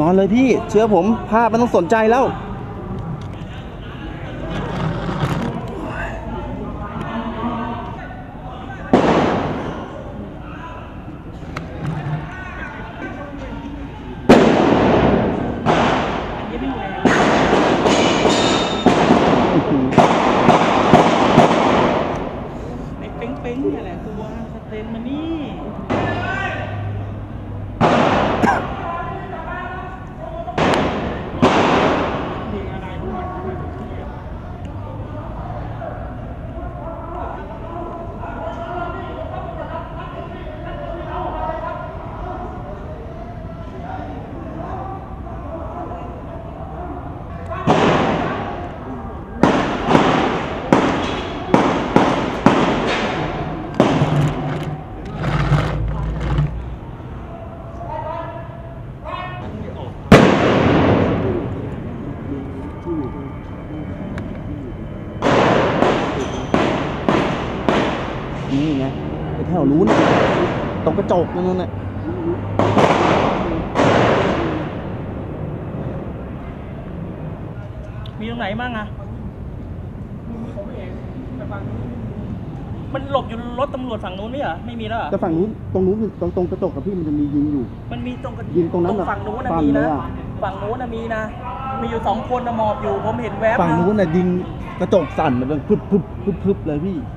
นอนเลยพี่เชื่อผมภาพมันต้องสนใจแล้ว ไอ้เป้งๆเนี่ยแหละตัวสเตนมานี่ นี่ไงไอ้แถวนู้นน่ะตรงกระจกนั่นน่ะมีตรงไหนบ้างอะมันหลบอยู่รถตำรวจฝั่งนู้นไม่เหรอไม่มีแล้วเหรอแต่ฝั่งนู้นตรงนู้นคือตรงตรงกระจกกับพี่มันจะมียิงอยู่ มันมีตรงกันยิงตรงนั้นตเหรรอฝั่งนู้นนะฝั่งมีเลนะยอะฝั่งนู้นนะมีนะ มีอยู่สองคนนะหมอบอยู่ผมเห็นแวบฝั่งนะนู้นน่ะยิงกระจกสั่นมันเป็นพึบพึบพึบพึบเลยพี่อ